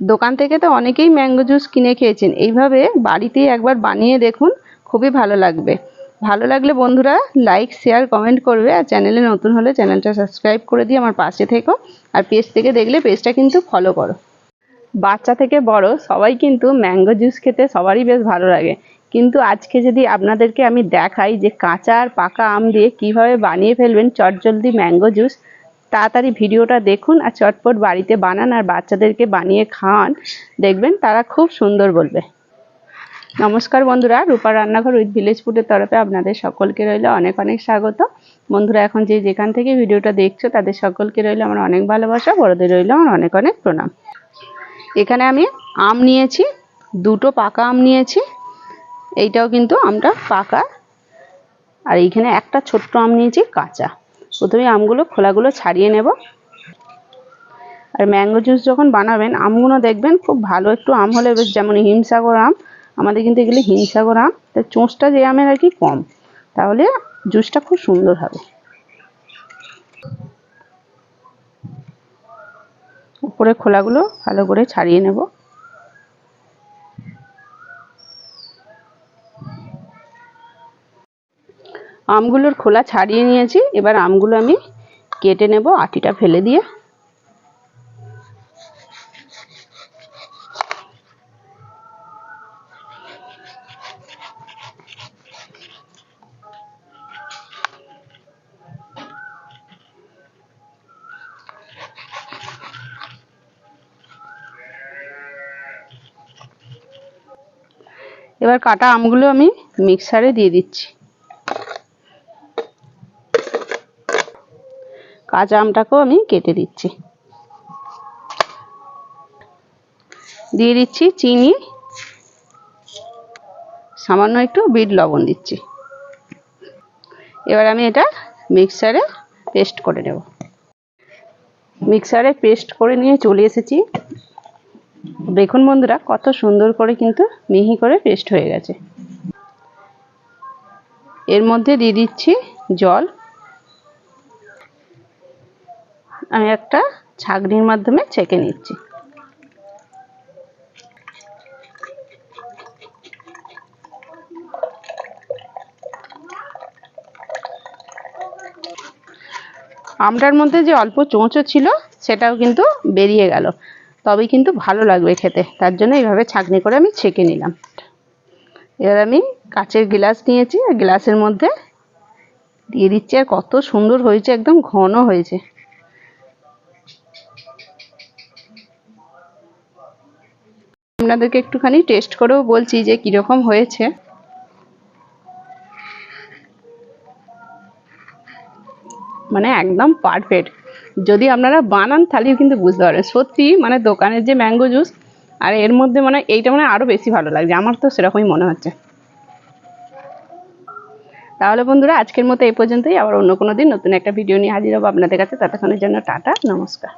দোকান থেকে তো অনেকেই ম্যাঙ্গো জুস কিনে খেয়েছেন। এইভাবে বাড়িতেই একবার বানিয়ে দেখুন, খুবই ভালো লাগবে। ভালো লাগলে বন্ধুরা লাইক শেয়ার কমেন্ট করবে আর চ্যানেলে নতুন হলে চ্যানেলটা সাবস্ক্রাইব করে দিয়ে আমার পাশে থেকো আর পেজ থেকে দেখলে পেজটা কিন্তু ফলো করো। বাচ্চা থেকে বড় সবাই কিন্তু ম্যাঙ্গো জুস খেতে সবারই বেশ ভালো লাগে। কিন্তু আজকে যদি আপনাদেরকে আমি দেখাই যে কাঁচা আর পাকা আম দিয়ে কীভাবে বানিয়ে ফেলবেন চটজলদি ম্যাঙ্গো জুস তাড়াতাড়ি ভিডিওটা দেখুন আর চটপট বাড়িতে বানান আর বাচ্চাদেরকে বানিয়ে খাওয়ান দেখবেন তারা খুব সুন্দর বলবে। নমস্কার বন্ধুরা, রূপা রান্নাঘর উইথ ভিলেজ ফুডের তরফে আপনাদের সকলকে রইল অনেক অনেক স্বাগত। বন্ধুরা, এখন যে যেখান থেকে ভিডিওটা দেখছ, তাদের সকলকে রইল আমার অনেক ভালোবাসা, বড়দের রইল আমার অনেক অনেক প্রণাম। এখানে আমি আম নিয়েছি, দুটো পাকা আম নিয়েছি, এইটাও কিন্তু আমটা পাকা। আর এইখানে একটা ছোট্ট আম নিয়েছি, কাঁচা। প্রথমে আমগুলো খোলাগুলো ছাড়িয়ে নেব। আর ম্যাঙ্গো জুস যখন বানাবেন, আমগুলো দেখবেন খুব ভালো একটু আম হলে বেশ যেমন হিমসাগর আম, আমাদের কিন্তু এগুলি হিমসাগর আম, তাই চোঁচটা যে আমের আর কি কম, তাহলে জুসটা খুব সুন্দর হবে। উপরে খোলাগুলো ভালো করে ছাড়িয়ে নেব। আমগুলোর খোলা ছাড়িয়ে নিয়েছি। এবার আমগুলো আমি কেটে নেব, আটিটা ফেলে দিয়ে। এবার কাটা আমগুলো আমি মিক্সারে দিয়ে দিচ্ছি। কাঁচা আমটাকেও আমি কেটে দিচ্ছি। দিয়ে দিচ্ছি চিনি, সামান্য একটু বিট লবণ দিচ্ছি। এবার আমি এটা মিক্সারে পেস্ট করে নেব। মিক্সারে পেস্ট করে নিয়ে চলে এসেছি। দেখুন বন্ধুরা, কত সুন্দর করে কিন্তু মিহি করে পেস্ট হয়ে গেছে। এর মধ্যে দিয়ে দিচ্ছি জল। আমি একটা ছাগনির মাধ্যমে ছেঁকে নিচ্ছি। আমটার মধ্যে যে অল্প চোঁচো ছিল, সেটাও কিন্তু বেরিয়ে গেল। তবেই কিন্তু ভালো লাগবে খেতে। তার জন্য এইভাবে ছাঁকনি করে আমি ছেঁকে নিলাম। এবার আমি কাচের গ্লাস নিয়েছি। আর গ্লাসের মধ্যে দিয়ে দিচ্ছি। আর কত সুন্দর হয়েছে, একদম ঘন হয়েছে। আপনাদেরকে একটুখানি টেস্ট করেও বলছি যে কীরকম হয়েছে। মানে একদম পারফেক্ট যদি আপনারা বানান তাহলেও কিন্তু বুঝতে পারবেন। সত্যি মানে দোকানের যে ম্যাঙ্গো জুস আর এর মধ্যে মানে এইটা মানে আরও বেশি ভালো লাগছে। আমার তো সেরকমই মনে হচ্ছে। তাহলে বন্ধুরা, আজকের মতো এই পর্যন্তই। আবার অন্য কোনো দিন নতুন একটা ভিডিও নিয়ে হাজির হব আপনাদের কাছে। ততক্ষণের জন্য টাটা, নমস্কার।